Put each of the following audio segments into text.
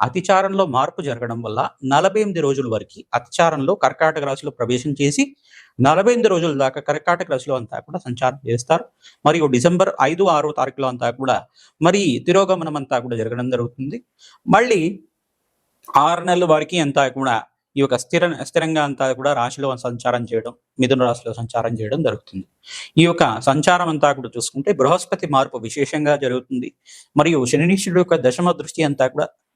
అతిచారంలో మార్పు జరగడం వల్ల నలభై ఎనిమిది రోజుల వరకు అతిచారంలో కర్కాటక రాశిలో ప్రవేశం చేసి నలభై ఎనిమిది రోజుల దాకా కర్కాటక రాశిలో అంతా కూడా సంచారం చేస్తారు. మరియు డిసెంబర్ ఐదు ఆరో తారీఖులో అంతా కూడా మరి తిరోగమనం అంతా కూడా జరగడం జరుగుతుంది. మళ్ళీ ఆరు నెలల వరకు అంతా కూడా ఈ యొక్క స్థిర స్థిరంగా అంతా కూడా రాశిలో సంచారం చేయడం మిథున రాశిలో సంచారం చేయడం జరుగుతుంది. ఈ యొక్క సంచారం అంతా కూడా చూసుకుంటే బృహస్పతి మార్పు విశేషంగా జరుగుతుంది. మరియు శనినీశ్వరుడు యొక్క దశమ దృష్టి అంతా కూడా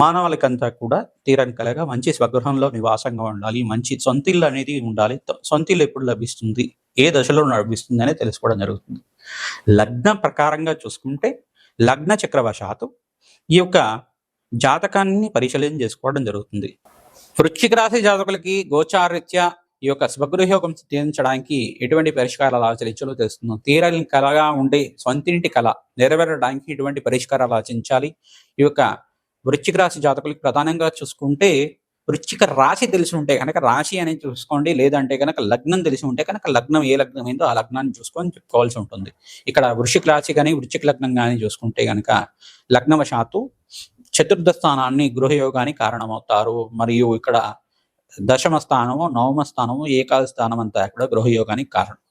మానవులకంతా కూడా తీరని కలగా మంచి స్వగృహంలో నివాసంగా ఉండాలి. మంచి సొంతిల్లు అనేది ఉండాలి. సొంతిల్లు ఎప్పుడు లభిస్తుంది? ఏ దశలో లభిస్తుంది అనేది తెలుసుకోవడం జరుగుతుంది. లగ్న ప్రకారంగా చూసుకుంటే లగ్న చక్రవశాత్తు ఈ యొక్క జాతకాన్ని పరిశీలన చేసుకోవడం జరుగుతుంది. వృశ్చిక రాశి జాతకులకి గోచారీత్యా ఈ యొక్క స్వగృహయోగం తీర్చడానికి ఎటువంటి పరిష్కారాలు ఆచరించాలో తెలుస్తుంది. తీరని కలగా ఉండే సొంతింటి కళ నెరవేరడానికి ఎటువంటి పరిష్కారాలు ఆచరించాలి? ఈ యొక్క వృశ్చిక రాశి జాతకులకు ప్రధానంగా చూసుకుంటే వృశ్చిక రాశి తెలిసి ఉంటే కనుక రాశి అనేది చూసుకోండి. లేదంటే కనుక లగ్నం తెలిసి ఉంటే కనుక లగ్నం ఏ లగ్నం ఏందో ఆ లగ్నాన్ని చూసుకొని చెప్పుకోవాల్సి ఉంటుంది. ఇక్కడ వృశ్చిక రాశి కానీ వృశ్చిక లగ్నం కానీ చూసుకుంటే కనుక లగ్నవశాత్తు చతుర్థ స్థానాన్ని గృహయోగానికి కారణమవుతారు. మరియు ఇక్కడ దశమ స్థానము నవమ స్థానము ఏకాద స్థానం అంతా కూడా గృహయోగానికి కారణం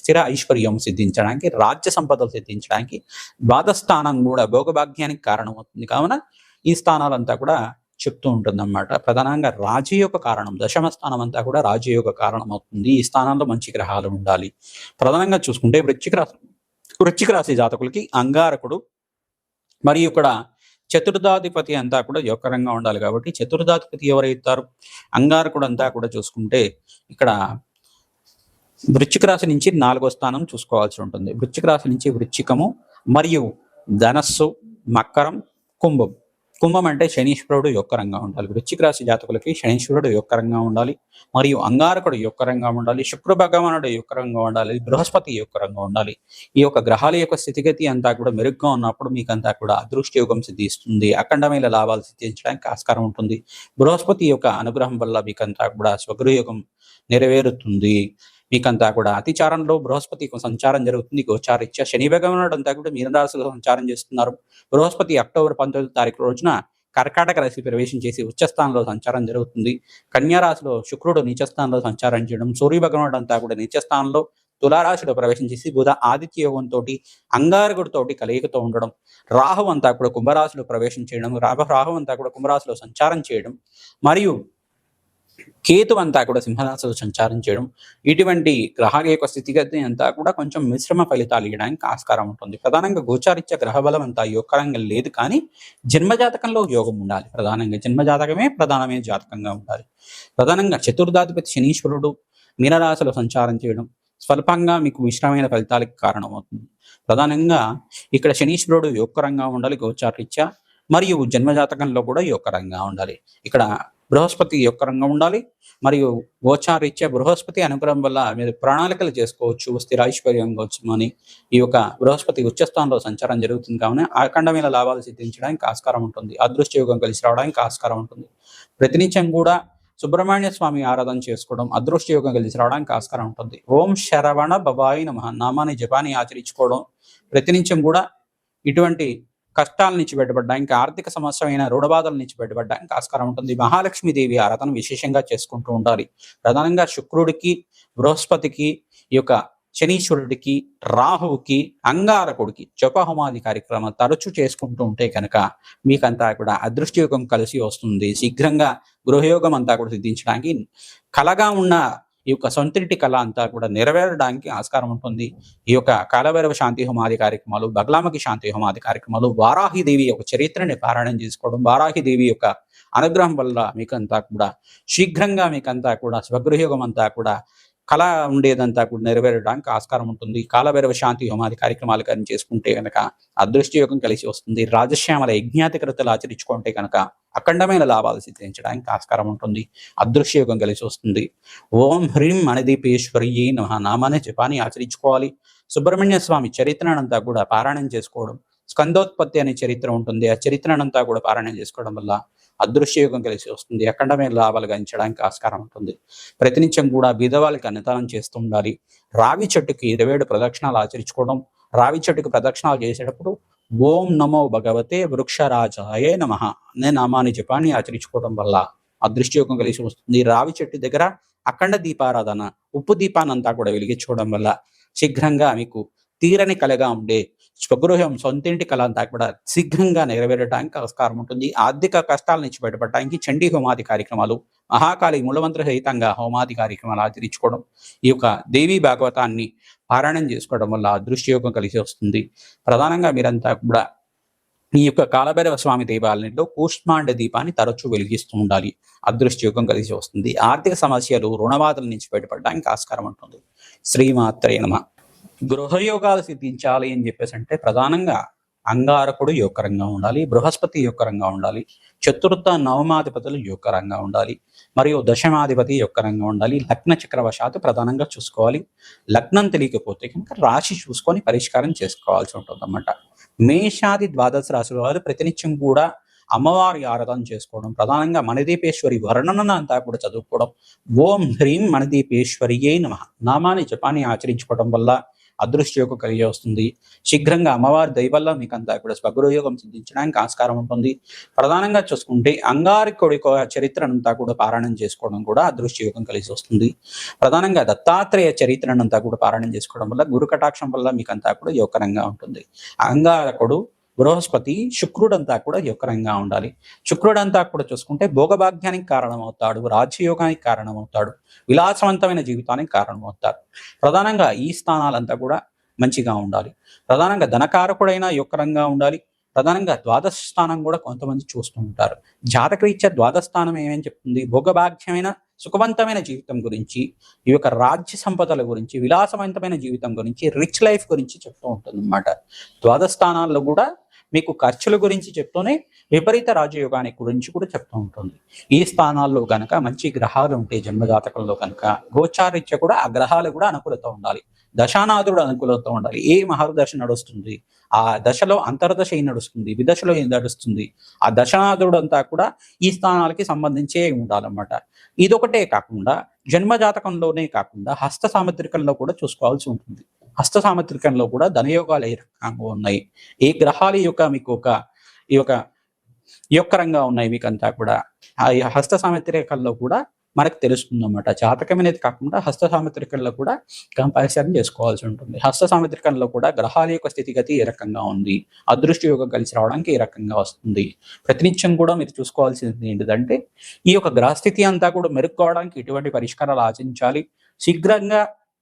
స్థిర ఐశ్వర్యం సిద్ధించడానికి రాజ్య సంపదలు సిద్ధించడానికి ద్వాదస్థానం కూడా భోగభాగ్యానికి కారణమవుతుంది. కావున ఈ స్థానాలంతా కూడా చెప్తూ ఉంటుంది అన్నమాట ప్రధానంగా రాజయోగ కారణం దశమ స్థానం అంతా కూడా రాజయోగ కారణం అవుతుంది ఈ స్థానంలో మంచి గ్రహాలు ఉండాలి. ప్రధానంగా చూసుకుంటే వృచ్చిక రాశి వృచ్చిక రాశి జాతకులకి అంగారకుడు మరియు ఇక్కడ చతుర్థాధిపతి అంతా కూడా యోగకరంగా ఉండాలి కాబట్టి చతుర్థాధిపతి ఎవరైతారు అంగారకుడు అంతా కూడా చూసుకుంటే ఇక్కడ వృచ్చిక రాశి నుంచి నాలుగో స్థానం చూసుకోవాల్సి ఉంటుంది. వృచ్చిక రాశి నుంచి వృచ్చికము మరియు ధనస్సు మకరం కుంభం. కుంభం అంటే శనీశ్వరుడు యొక్కరంగా ఉండాలి. వృశ్చిక రాశి జాతకులకి శనీశ్వరుడు యొక్కరంగా ఉండాలి. మరియు అంగారకుడు యొక్కరంగా ఉండాలి. శుక్ర భగవానుడు యొక్కరంగా ఉండాలి. బృహస్పతి యొక్కరంగా ఉండాలి. ఈ యొక్క గ్రహాల యొక్క స్థితిగతి అంతా కూడా మెరుగ్గా ఉన్నప్పుడు మీకు అంతా కూడా అదృష్ట యోగం సిద్ధిస్తుంది. అఖండమైన లాభాలు సిద్ధించడానికి ఆస్కారం ఉంటుంది. బృహస్పతి యొక్క అనుగ్రహం వల్ల మీకంతా కూడా స్వగృహయోగం నెరవేరుతుంది. మీకంతా కూడా అతిచారంలో బృహస్పతి సంచారం జరుగుతుంది. గోచారిత్య శని భగవానుడు అంతా కూడా మీనరాశిలో సంచారం చేస్తున్నారు. బృహస్పతి అక్టోబర్ పంతొమ్మిది తారీఖు రోజున కర్కాటక రాశి ప్రవేశం చేసి ఉచ్చస్థానంలో సంచారం జరుగుతుంది. కన్యారాశిలో శుక్రుడు నీచస్థానంలో సంచారం చేయడం సూర్య భగవానుడు అంతా కూడా నీచస్థానంలో తులారాశిలో ప్రవేశం చేసి బుధ ఆదిత్య యోగంతో అంగారకుడితోటి కలయికతో ఉండడం రాహు అంతా కూడా కుంభరాశిలో ప్రవేశం చేయడం రాహు రాహు అంతా కూడా కుంభరాశిలో సంచారం చేయడం మరియు కేతు అంతా కూడా సింహరాశిలో సంచారం చేయడం ఇటువంటి గ్రహాల యొక్క స్థితిగతి అంతా కూడా కొంచెం మిశ్రమ ఫలితాలు ఇవ్వడానికి ఆస్కారం ఉంటుంది. ప్రధానంగా గోచారిత్య గ్రహ బలం అంతా యోగకరంగా లేదు కానీ జన్మజాతకంలో యోగం ఉండాలి. ప్రధానంగా జన్మజాతకమే ప్రధానమైన జాతకంగా ఉండాలి. ప్రధానంగా చతుర్థాధిపతి శనీశ్వరుడు మీనరాశిలో సంచారం చేయడం స్వల్పంగా మీకు మిశ్రమైన ఫలితాలకు కారణమవుతుంది. ప్రధానంగా ఇక్కడ శనీశ్వరుడు యోగకరంగా ఉండాలి గోచారిత్య మరియు జన్మజాతకంలో కూడా యోగకరంగా ఉండాలి. ఇక్కడ బృహస్పతి యోగకరంగా ఉండాలి. మరియు గోచారీత్యా బృహస్పతి అనుగ్రహం వల్ల మీరు ప్రణాళికలు చేసుకోవచ్చు స్థిరాైశ్వర్యం అని ఈ యొక్క బృహస్పతి ఉచ్చస్థానంలో సంచారం జరుగుతుంది కావున అఖండమైన లాభాలు సిద్ధించడానికి ఆస్కారం ఉంటుంది. అదృష్ట యోగం కలిసి రావడానికి ఆస్కారం ఉంటుంది. ప్రతినిత్యం కూడా సుబ్రహ్మణ్య స్వామి ఆరాధన చేసుకోవడం అదృష్ట యోగం కలిసి రావడానికి ఆస్కారం ఉంటుంది. ఓం శరవణ బబాయి నమ. నామాన్ని జపాన్ని ఆచరించుకోవడం ప్రతినిత్యం కూడా ఇటువంటి కష్టాల నుంచి ఇంకా ఆర్థిక సమస్యమైన రుణబాధల నుంచి బయటపడడానికి ఆస్కారం ఉంటుంది. మహాలక్ష్మీదేవి ఆరాధన విశేషంగా చేసుకుంటూ ఉండాలి. ప్రధానంగా శుక్రుడికి బృహస్పతికి ఈ యొక్క శనీశ్వరుడికి రాహువుకి అంగారకుడికి జపహోమాది కార్యక్రమం తరచూ చేసుకుంటూ ఉంటే కనుక మీకంతా కూడా అదృష్టయోగం కలిసి వస్తుంది. శీఘ్రంగా గృహయోగం అంతా కూడా సిద్ధించడానికి కలగా ఉన్న ఈ యొక్క సొంతింటి కళ అంతా కూడా నెరవేరడానికి ఆస్కారం ఉంటుంది. ఈ యొక్క కాలభైరవ శాంతి హోమాది కార్యక్రమాలు బగ్లామకి శాంతి హోమాది కార్యక్రమాలు వారాహిదేవి యొక్క చరిత్రని పారాయణం చేసుకోవడం వారాహిదేవి యొక్క అనుగ్రహం వల్ల మీకంతా కూడా శీఘ్రంగా మీకంతా కూడా స్వగృహయోగం అంతా కూడా కళ ఉండేదంతా కూడా నెరవేరడానికి ఆస్కారం ఉంటుంది. కాలభైరవ శాంతి హోమాది కార్యక్రమాలు కానీ చేసుకుంటే కనుక అదృష్టయోగం కలిసి వస్తుంది. రాజశ్యామల యజ్ఞాతికృతలు ఆచరించుకుంటే కనుక అఖండమైన లాభాలు సిద్ధించడానికి ఆస్కారం ఉంటుంది. అదృశ్యయోగం కలిసి వస్తుంది. ఓం హ్రీం మణిదీపేశ్వరి నమ. నామాన్ని జపాన్ని ఆచరించుకోవాలి. సుబ్రహ్మణ్య స్వామి చరిత్రనంతా కూడా పారాయణం చేసుకోవడం స్కందోత్పత్తి అనే చరిత్ర ఉంటుంది. ఆ చరిత్రనంతా కూడా పారాయణం చేసుకోవడం వల్ల అదృశ్యయుగం కలిసి వస్తుంది. అఖండమైన లాభాలు గణించడానికి ఆస్కారం ఉంటుంది. ప్రతినిత్యం కూడా బీదవాళ్ళకి అన్నదానం చేస్తూ ఉండాలి. రావి చెట్టుకి ఇరవై ఏడు ప్రదక్షిణాలు ఆచరించుకోవడం రావి చెట్టుకి ప్రదక్షిణాలు చేసేటప్పుడు ఓం నమో భగవతే వృక్షరాజాయే నమ అనే నామాన్ని జపాన్ని ఆచరించుకోవడం వల్ల అదృష్టయోగం కలిసి వస్తుంది. రావి చెట్టు దగ్గర అఖండ దీపారాధన ఉప్పు దీపానంతా కూడా వెలిగించుకోవడం వల్ల శీఘ్రంగా మీకు తీరని కలగా ఉండే స్వగృహం సొంతింటి కళ అంతా కూడా శీఘ్రంగా నెరవేరడానికి ఆస్కారం ఉంటుంది. ఆర్థిక కష్టాల నుంచి బయటపడటానికి చండీ హోమాది కార్యక్రమాలు మహాకాళి మూలమంత్ర సహితంగా హోమాది కార్యక్రమాలు ఆచరించుకోవడం ఈ యొక్క దేవీ భాగవతాన్ని పారాయణం చేసుకోవడం వల్ల అదృష్టయోగం కలిసి వస్తుంది. ప్రధానంగా మీరంతా కూడా ఈ యొక్క కాలభైరవ స్వామి దేవాలయంలో కూష్మాండ దీపాన్ని తరచూ వెలిగిస్తూ ఉండాలి. అదృష్టయోగం కలిసి వస్తుంది. ఆర్థిక సమస్యలు రుణబాధల నుంచి బయటపడడానికి ఆస్కారం ఉంటుంది. శ్రీమాత్రే నమ. గృహయోగాలు సిద్ధించాలి అని చెప్పేసి అంటే ప్రధానంగా అంగారకుడు యోగకరంగా ఉండాలి బృహస్పతి యోగకరంగా ఉండాలి చతుర్థ నవమాధిపతులు యోగకరంగా ఉండాలి మరియు దశమాధిపతి యోగకరంగా ఉండాలి లగ్న చక్రవశాత్తు ప్రధానంగా చూసుకోవాలి. లగ్నం తెలియకపోతే కనుక రాశి చూసుకొని పరిష్కారం చేసుకోవాల్సి ఉంటుందన్నమాట. మేషాది ద్వాదశ రాశుల వారు ప్రతినిత్యం కూడా అమ్మవారి ఆరాధన చేసుకోవడం ప్రధానంగా మణిదీపేశ్వరి వర్ణన అంతా కూడా చదువుకోవడం ఓం హ్రీం మణిదీపేశ్వరియే నమ నామాన్ని జపాన్ని ఆచరించుకోవడం వల్ల అదృష్టయోగం కలిగి వస్తుంది. శీఘ్రంగా అమ్మవారి దయవల్ల మీకు అంతా కూడా స్వగృహయోగం సిద్ధించడానికి ఆస్కారం ఉంటుంది. ప్రధానంగా చూసుకుంటే అంగారికుడి చరిత్రనంతా కూడా పారాయణం చేసుకోవడం కూడా అదృష్టయోగం కలిసి వస్తుంది. ప్రధానంగా దత్తాత్రేయ చరిత్రనంతా కూడా పారాయణం చేసుకోవడం వల్ల గురు కటాక్షం వల్ల మీకు అంతా కూడా యోగకరంగా ఉంటుంది. అంగారకుడు బృహస్పతి శుక్రుడంతా కూడా యుక్రంగా ఉండాలి. శుక్రుడంతా కూడా చూసుకుంటే భోగభాగ్యానికి కారణమవుతాడు రాజ్యయోగానికి కారణమవుతాడు విలాసవంతమైన జీవితానికి కారణమవుతాడు. ప్రధానంగా ఈ స్థానాలంతా కూడా మంచిగా ఉండాలి. ప్రధానంగా ధనకారకుడైన యుక్రంగా ఉండాలి. ప్రధానంగా ద్వాదశ స్థానం కూడా కొంతమంది చూస్తూ ఉంటారు. జాతకరీత్యా ద్వాదశ స్థానం ఏమేమి చెప్తుంది? భోగభాగ్యమైన సుఖవంతమైన జీవితం గురించి ఈ యొక్క రాజ్య సంపదల గురించి విలాసవంతమైన జీవితం గురించి రిచ్ లైఫ్ గురించి చెప్తూ ఉంటుంది అనమాట ద్వాదస్థానాల్లో కూడా మీకు ఖర్చుల గురించి చెప్తూనే విపరీత రాజయోగానికి గురించి కూడా చెప్తూ ఉంటుంది. ఈ స్థానాల్లో కనుక మంచి గ్రహాలు ఉంటే జన్మజాతకంలో కనుక గోచారీత్య కూడా ఆ గ్రహాలు కూడా అనుకూలత ఉండాలి. దశానాథుడు అనుకూలత ఉండాలి. ఏ మహర్దశ నడుస్తుంది? ఆ దశలో అంతర్దశ ఏం నడుస్తుంది? విదశలో ఏం నడుస్తుంది? ఆ దశనాథుడు అంతా కూడా ఈ స్థానాలకి సంబంధించే ఉండాలన్నమాట. ఇదొకటే కాకుండా జన్మ జాతకంలోనే కాకుండా హస్త సాముద్రికంలో కూడా చూసుకోవాల్సి ఉంటుంది. హస్త సామత్రికంలో కూడా ధనయోగాలు ఏ రకంగా ఉన్నాయి? ఏ గ్రహాల యొక్క మీకు ఒక ఈ యొక్క యొక్కరంగా ఉన్నాయి మీకు అంతా కూడా. ఆ హస్త సాముద్రికంలో కూడా మనకు తెలుస్తుంది అనమాట జాతకం అనేది కాకుండా హస్త సాముద్రికంలో కూడా కంపారిజన్ చేసుకోవాల్సి ఉంటుంది. హస్త సాముద్రికంలో కూడా గ్రహాల యొక్క స్థితిగతి ఏ రకంగా ఉంది? అదృష్ట యోగం కలిసి రావడానికి ఏ రకంగా వస్తుంది? ప్రతినిత్యం కూడా మీరు చూసుకోవాల్సింది ఏంటిదంటే ఈ యొక్క గ్రహస్థితి అంతా కూడా మెరుక్కోవడానికి ఎటువంటి పరిష్కారాలు ఆచరించాలి శీఘ్రంగా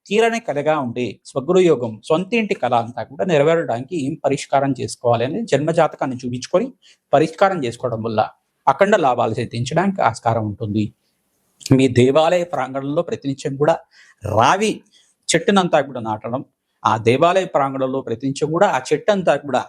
తీరని కలగా ఉండే స్వగృహయోగం సొంత ఇంటి కళ అంతా కూడా నెరవేరడానికి ఏం పరిష్కారం చేసుకోవాలి అనేది జన్మజాతకాన్ని చూపించుకొని పరిష్కారం చేసుకోవడం వల్ల అఖండ లాభాలు సిద్ధించడానికి ఆస్కారం ఉంటుంది. మీ దేవాలయ ప్రాంగణంలో ప్రతినిత్యం కూడా రావి చెట్టునంతా కూడా నాటడం ఆ దేవాలయ ప్రాంగణంలో ప్రతినిత్యం కూడా ఆ చెట్టు అంతా కూడా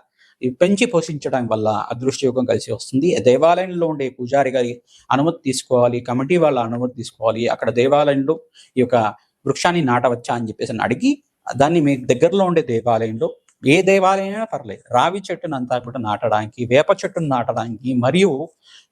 పెంచి పోషించడం వల్ల అదృష్ట యోగం కలిసి వస్తుంది. దేవాలయంలో ఉండే పూజారి గారి అనుమతి తీసుకోవాలి కమిటీ వాళ్ళ అనుమతి తీసుకోవాలి. అక్కడ దేవాలయంలో ఈ యొక్క వృక్షాన్ని నాటవచ్చా అని చెప్పేసి అడిగి దాన్ని మీ దగ్గరలో ఉండే దేవాలయంలో ఏ దేవాలయమైనా పర్లేదు. రావి చెట్టును అంతా కూడా నాటడానికి వేప చెట్టును నాటడానికి మరియు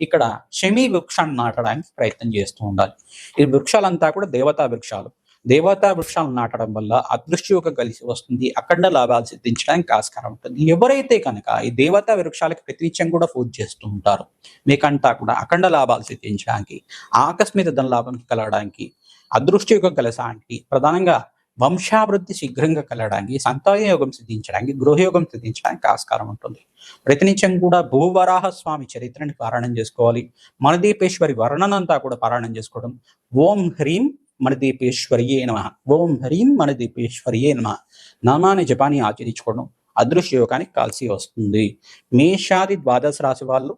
ఇక్కడ షమి వృక్షాన్ని నాటడానికి ప్రయత్నం చేస్తూ ఉండాలి. ఈ వృక్షాలంతా కూడా దేవతా వృక్షాలు. దేవతా వృక్షాలు నాటడం వల్ల అదృష్టి యొక్క కలిసి వస్తుంది. అఖండ లాభాలు సిద్ధించడానికి ఆస్కారం ఉంటుంది. ఎవరైతే కనుక ఈ దేవతా వృక్షాలకి ప్రతినిత్యం కూడా పూజ చేస్తూ ఉంటారు మీకంతా కూడా అఖండ లాభాలు సిద్ధించడానికి ఆకస్మిక ధన లాభం కలగడానికి అదృష్టయోగం కలసానికి ప్రధానంగా వంశాభివృద్ధి శీఘ్రంగా కలగడానికి సంతాన యోగం సిద్ధించడానికి గృహయోగం సిద్ధించడానికి ఆస్కారం ఉంటుంది. ప్రతినిత్యం కూడా భూవరాహ స్వామి చరిత్రని పారాయణం చేసుకోవాలి. మనదీపేశ్వరి వర్ణనంతా కూడా పారాయణం చేసుకోవడం. ఓం హ్రీం మనదీపేశ్వరియే నమ. ఓం హ్రీం మనదీపేశ్వరియే నమ. నామాన్ని జపాన్ని ఆచరించుకోవడం అదృశ్య యోగానికి కాల్సి వస్తుంది. మేషాది ద్వాదశ రాశి వాళ్ళు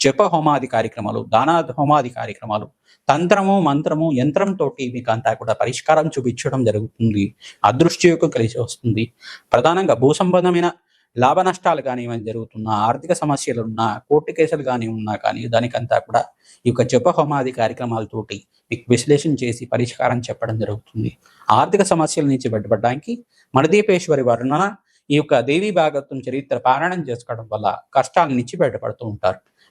జప హోమాది కార్యక్రమాలు దానా హోమాది కార్యక్రమాలు తంత్రము మంత్రము యంత్రంతో మీకు అంతా కూడా పరిష్కారం చూపించడం జరుగుతుంది. అదృష్టయోగం కలిసి వస్తుంది. ప్రధానంగా భూ సంబంధమైన లాభ నష్టాలు కానీ జరుగుతున్న ఆర్థిక సమస్యలు ఉన్నా కోర్టు కేసులు కానీ ఉన్నా కానీ దానికంతా కూడా ఈ యొక్క జప హోమాది కార్యక్రమాలతోటి మీకు విశ్లేషణ చేసి పరిష్కారం చెప్పడం జరుగుతుంది. ఆర్థిక సమస్యల నుంచి బయటపడడానికి మణదీపేశ్వరి వర్ణన ఈ యొక్క దేవి భాగత్వం చరిత్ర పారాయణం చేసుకోవడం వల్ల కష్టాల నుంచి బయటపడుతూ ఉంటారు.